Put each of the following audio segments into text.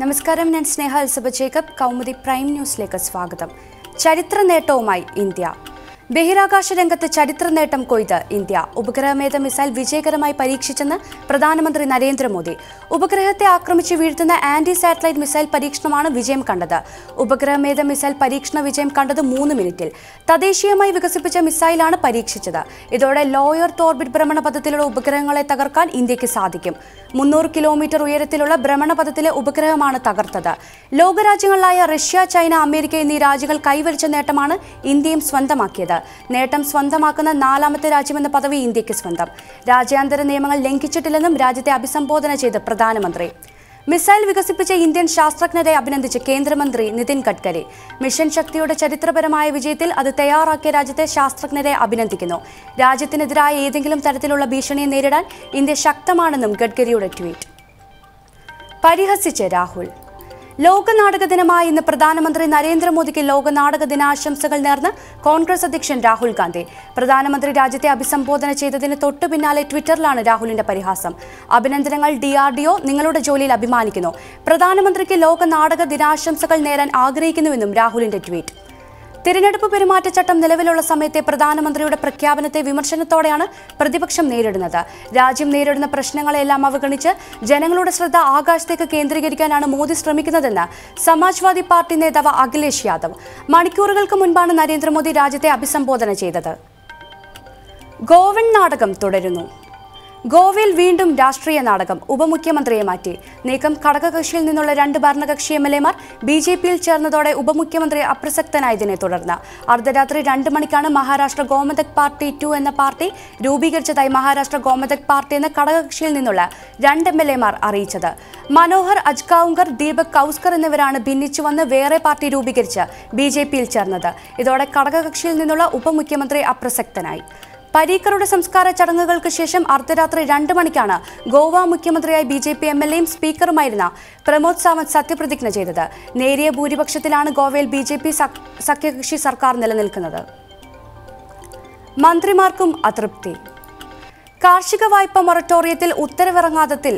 നമസ്കാരം ഞാൻ സ്നേഹ എൽസബ ജേക്കബ്. കൗമുദി പ്രൈം ന്യൂസിലേക്ക് സ്വാഗതം. ചരിത്ര നേട്ടവുമായി ഇന്ത്യ. ബഹിരാകാശ രംഗത്ത് ചരിത്ര നേട്ടം കൊയ്ത് ഇന്ത്യ. ഉപഗ്രഹമേധ മിസൈൽ വിജയകരമായി പരീക്ഷിച്ചെന്ന് പ്രധാനമന്ത്രി നരേന്ദ്രമോദി. ഉപഗ്രഹത്തെ ആക്രമിച്ച് വീഴ്ത്തുന്ന ആന്റി സാറ്റലൈറ്റ് മിസൈൽ പരീക്ഷണമാണ് വിജയം കണ്ടത്. ഉപഗ്രഹമേധ മിസൈൽ പരീക്ഷണ വിജയം കണ്ടത് മൂന്ന് മിനിറ്റിൽ. തദ്ദേശീയമായി വികസിപ്പിച്ച മിസൈലാണ് പരീക്ഷിച്ചത്. ഇതോടെ ലോയർ ഓർബിറ്റ് ഭ്രമണപഥത്തിലുള്ള ഉപഗ്രഹങ്ങളെ തകർക്കാൻ ഇന്ത്യയ്ക്ക് സാധിക്കും. മുന്നൂറ് കിലോമീറ്റർ ഉയരത്തിലുള്ള ഭ്രമണപഥത്തിലെ ഉപഗ്രഹമാണ് തകർത്തത്. ലോകരാജ്യങ്ങളായ റഷ്യ ചൈന അമേരിക്ക എന്നീ രാജ്യങ്ങൾ കൈവരിച്ച നേട്ടമാണ് ഇന്ത്യയും സ്വന്തമാക്കിയത്. നേട്ടം സ്വന്തമാക്കുന്ന നാലാമത്തെ രാജ്യമെന്ന പദവി ഇന്ത്യയ്ക്ക് സ്വന്തം. രാജ്യാന്തര നിയമങ്ങൾ ലംഘിച്ചിട്ടില്ലെന്നും രാജ്യത്തെ അഭിസംബോധന ചെയ്ത് പ്രധാനമന്ത്രി. മിസൈൽ വികസിപ്പിച്ച ഇന്ത്യൻ ശാസ്ത്രജ്ഞരെ അഭിനന്ദിച്ച് കേന്ദ്രമന്ത്രി നിതിൻ ഗഡ്കരി. മിഷൻ ശക്തിയുടെ ചരിത്രപരമായ വിജയത്തിൽ അത് തയ്യാറാക്കിയ രാജ്യത്തെ ശാസ്ത്രജ്ഞരെ അഭിനന്ദിക്കുന്നു. രാജ്യത്തിനെതിരായ ഏതെങ്കിലും തരത്തിലുള്ള ഭീഷണിയെ നേരിടാൻ ഇന്ത്യ ശക്തമാണെന്നും ഗഡ്കരിയുടെ ട്വീറ്റ്. പരിഹസിച്ച് രാഹുൽ. ലോക നാടക ദിനമായ ഇന്ന് പ്രധാനമന്ത്രി നരേന്ദ്രമോദിക്ക് ലോക നാടക ദിനാശംസകൾ നേർന്ന് കോൺഗ്രസ് അധ്യക്ഷൻ രാഹുൽ ഗാന്ധി. പ്രധാനമന്ത്രി രാജ്യത്തെ അഭിസംബോധന ചെയ്തതിന് തൊട്ടു പിന്നാലെ ട്വിറ്ററിലാണ് രാഹുലിന്റെ പരിഹാസം. അഭിനന്ദനങ്ങൾ ഡി ആർ ഡി ഒ നിങ്ങളുടെ ജോലിയിൽ അഭിമാനിക്കുന്നു. പ്രധാനമന്ത്രിക്ക് ലോക നാടക ദിനാശംസകൾ നേരാൻ ആഗ്രഹിക്കുന്നുവെന്നും രാഹുലിന്റെ ട്വീറ്റ്. തിരഞ്ഞെടുപ്പ് പെരുമാറ്റച്ചട്ടം നിലവിലുള്ള സമയത്തെ പ്രധാനമന്ത്രിയുടെ പ്രഖ്യാപനത്തെ വിമർശനത്തോടെയാണ് പ്രതിപക്ഷം നേരിടുന്നത്. രാജ്യം നേരിടുന്ന പ്രശ്നങ്ങളെല്ലാം അവഗണിച്ച് ജനങ്ങളുടെ ശ്രദ്ധ ആകാശത്തേക്ക് കേന്ദ്രീകരിക്കാനാണ് മോദി ശ്രമിക്കുന്നതെന്ന് സമാജ്വാദി പാർട്ടി നേതാവ് അഖിലേഷ് യാദവ്. മണിക്കൂറുകൾക്ക് മുൻപാണ് നരേന്ദ്രമോദി രാജ്യത്തെ അഭിസംബോധന ചെയ്തത്. ഗോവൻ നാടകം തുടരുന്നു. ഗോവയിൽ വീണ്ടും രാഷ്ട്രീയ നാടകം ഉപമുഖ്യമന്ത്രിയെ മാറ്റി. നീക്കം ഘടകകക്ഷിയിൽ നിന്നുള്ള രണ്ട് ഭരണകക്ഷി എം എൽ എമാർ ബി ജെ പിയിൽ ചേർന്നതോടെ ഉപമുഖ്യമന്ത്രി അപ്രസക്തനായതിനെ തുടർന്ന്. അർദ്ധരാത്രി രണ്ട് മണിക്കാണ് മഹാരാഷ്ട്ര ഗോമതക് പാർട്ടി ടു എന്ന പാർട്ടി രൂപീകരിച്ചതായി മഹാരാഷ്ട്ര ഗോമതക് പാർട്ടി എന്ന ഘടകകക്ഷിയിൽ നിന്നുള്ള രണ്ട് എം എൽ എമാർ അറിയിച്ചത്. മനോഹർ അജ്കാവുങ്കർ ദീപക് കൌസ്കർ എന്നിവരാണ് ഭിന്നിച്ചു വന്ന് വേറെ പാർട്ടി രൂപീകരിച്ച് ബി ജെ പിയിൽ ചേർന്നത്. ഇതോടെ ഘടകകക്ഷിയിൽ നിന്നുള്ള ഉപമുഖ്യമന്ത്രി അപ്രസക്തനായി. പരീക്കറുടെ സംസ്കാര ചടങ്ങുകൾക്ക് ശേഷം അർദ്ധരാത്രി രണ്ട് മണിക്കാണ് ഗോവ മുഖ്യമന്ത്രിയായി B J P M L എയും സ്പീക്കറുമായിരുന്ന പ്രമോദ് സാവന്ത് സത്യപ്രതിജ്ഞ ചെയ്തത്. നേരിയ ഭൂരിപക്ഷത്തിലാണ് ഗോവയിൽ ബി ജെ പി സഖ്യകക്ഷി സർക്കാർ നിലനിൽക്കുന്നത്. മന്ത്രിമാർക്കും അതൃപ്തി. കാർഷിക വായ്പ മൊറട്ടോറിയത്തിൽ ഉത്തരവിറങ്ങാത്തതിൽ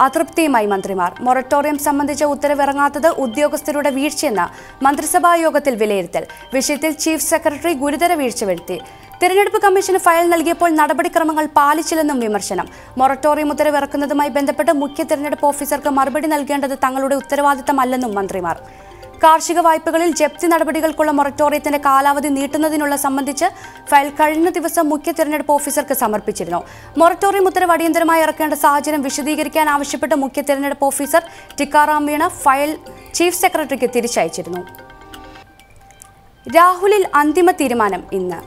അതൃപ്തിയുമായി മന്ത്രിമാർ. മൊറട്ടോറിയം സംബന്ധിച്ച ഉത്തരവിറങ്ങാത്തത് ഉദ്യോഗസ്ഥരുടെ വീഴ്ചയെന്ന് മന്ത്രിസഭാ യോഗത്തിൽ വിലയിരുത്തൽ. വിഷയത്തിൽ ചീഫ് സെക്രട്ടറി ഗുരുതര വീഴ്ച വരുത്തി. തിരഞ്ഞെടുപ്പ് കമ്മീഷന് ഫയൽ നൽകിയപ്പോൾ നടപടിക്രമങ്ങൾ പാലിച്ചില്ലെന്നും വിമർശനം. മൊറട്ടോറിയം ഉത്തരവിറക്കുന്നതുമായി ബന്ധപ്പെട്ട് മുഖ്യ തിരഞ്ഞെടുപ്പ് ഓഫീസർക്ക് മറുപടി നൽകേണ്ടത് തങ്ങളുടെ ഉത്തരവാദിത്തമല്ലെന്നും മന്ത്രിമാർ. കാർഷിക വായ്പകളിൽ ജപ്തി നടപടികൾക്കുള്ള മൊറട്ടോറിയത്തിന്റെ കാലാവധി നീട്ടുന്നതിനുള്ള സംബന്ധിച്ച് ഫയൽ കഴിഞ്ഞ ദിവസം മുഖ്യ തിരഞ്ഞെടുപ്പ് ഓഫീസർക്ക് സമർപ്പിച്ചിരുന്നു. മൊറട്ടോറിയം ഉത്തരവ് അടിയന്തരമായി ഇറക്കേണ്ട സാഹചര്യം വിശദീകരിക്കാൻ ആവശ്യപ്പെട്ട് മുഖ്യ തിരഞ്ഞെടുപ്പ് officer Tikaram Meena file chief സെക്രട്ടറിക്ക് തിരിച്ചയച്ചിരുന്നു. രാഹുലിൽ അന്തിമ തീരുമാനം ഇന്ന്.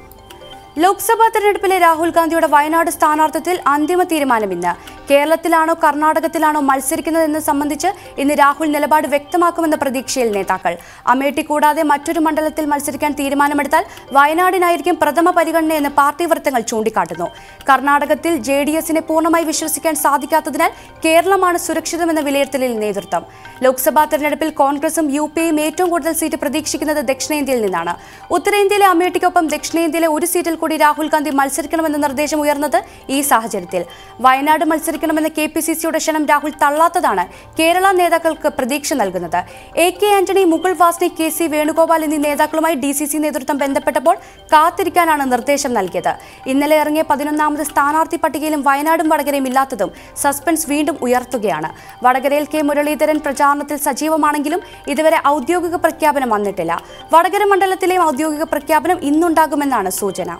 ലോക്സഭാ തെരഞ്ഞെടുപ്പിലെ രാഹുൽ ഗാന്ധിയുടെ വയനാട് സ്ഥാനാർത്ഥിത്വത്തിൽ അന്തിമ തീരുമാനം ഇന്ന്. കേരളത്തിലാണോ കർണാടകത്തിലാണോ മത്സരിക്കുന്നതെന്ന് സംബന്ധിച്ച് ഇന്ന് രാഹുൽ നിലപാട് വ്യക്തമാക്കുമെന്ന പ്രതീക്ഷയിൽ നേതാക്കൾ. അമേഠി കൂടാതെ മറ്റൊരു മണ്ഡലത്തിൽ മത്സരിക്കാൻ തീരുമാനമെടുത്താൽ വയനാടിനായിരിക്കും പ്രഥമ പരിഗണനയെന്ന് പാർട്ടി വൃത്തങ്ങൾ ചൂണ്ടിക്കാട്ടുന്നു. കർണാടകത്തിൽ ജെ ഡി എസിനെ പൂർണമായി വിശ്വസിക്കാൻ സാധിക്കാത്തതിനാൽ കേരളമാണ് സുരക്ഷിതമെന്ന വിലയിരുത്തലിൽ നേതൃത്വം. ലോക്സഭാ തെരഞ്ഞെടുപ്പിൽ കോൺഗ്രസും യു ഏറ്റവും കൂടുതൽ സീറ്റ് പ്രതീക്ഷിക്കുന്നത് ദക്ഷിണേന്ത്യയിൽ നിന്നാണ്. ഉത്തരേന്ത്യയിലെ അമേഠിക്കൊപ്പം ദക്ഷിണേന്ത്യയിലെ ഒരു സീറ്റിൽ കൂടി രാഹുൽ ഗാന്ധി മത്സരിക്കണമെന്ന നിർദ്ദേശം ഉയർന്നത് ഈ സാഹചര്യത്തിൽ. വയനാട് മത്സരിക്കണമെന്ന കെ പി സി സിയുടെ ക്ഷണം രാഹുൽ തള്ളാത്തതാണ് കേരള നേതാക്കൾക്ക് പ്രതീക്ഷ നൽകുന്നത്. A K Antony Mukul Wasnik K C Venugopal എന്നീ നേതാക്കളുമായി ഡി സി സി നേതൃത്വം ബന്ധപ്പെട്ടപ്പോൾ കാത്തിരിക്കാനാണ് നിർദ്ദേശം നൽകിയത്. ഇന്നലെ ഇറങ്ങിയ പതിനൊന്നാമത് സ്ഥാനാർത്ഥി പട്ടികയിലും വയനാടും വടകരയും ഇല്ലാത്തതും സസ്പെൻസ് വീണ്ടും ഉയർത്തുകയാണ്. വടകരയിൽ കെ മുരളീധരൻ പ്രചാരണത്തിൽ സജീവമാണെങ്കിലും ഇതുവരെ ഔദ്യോഗിക പ്രഖ്യാപനം വന്നിട്ടില്ല. വടകര മണ്ഡലത്തിലെയും ഔദ്യോഗിക പ്രഖ്യാപനം ഇന്നുണ്ടാകുമെന്നാണ് സൂചന.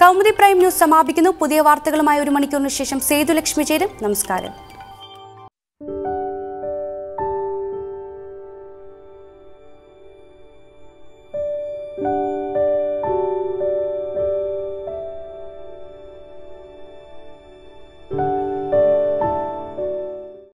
കൗമുദി പ്രൈം ന്യൂസ് സമാപിക്കുന്നു. പുതിയ വാർത്തകളുമായി ഒരു മണിക്കൂറിന് ശേഷം സേതുലക്ഷ്മി ചേരും. നമസ്കാരം.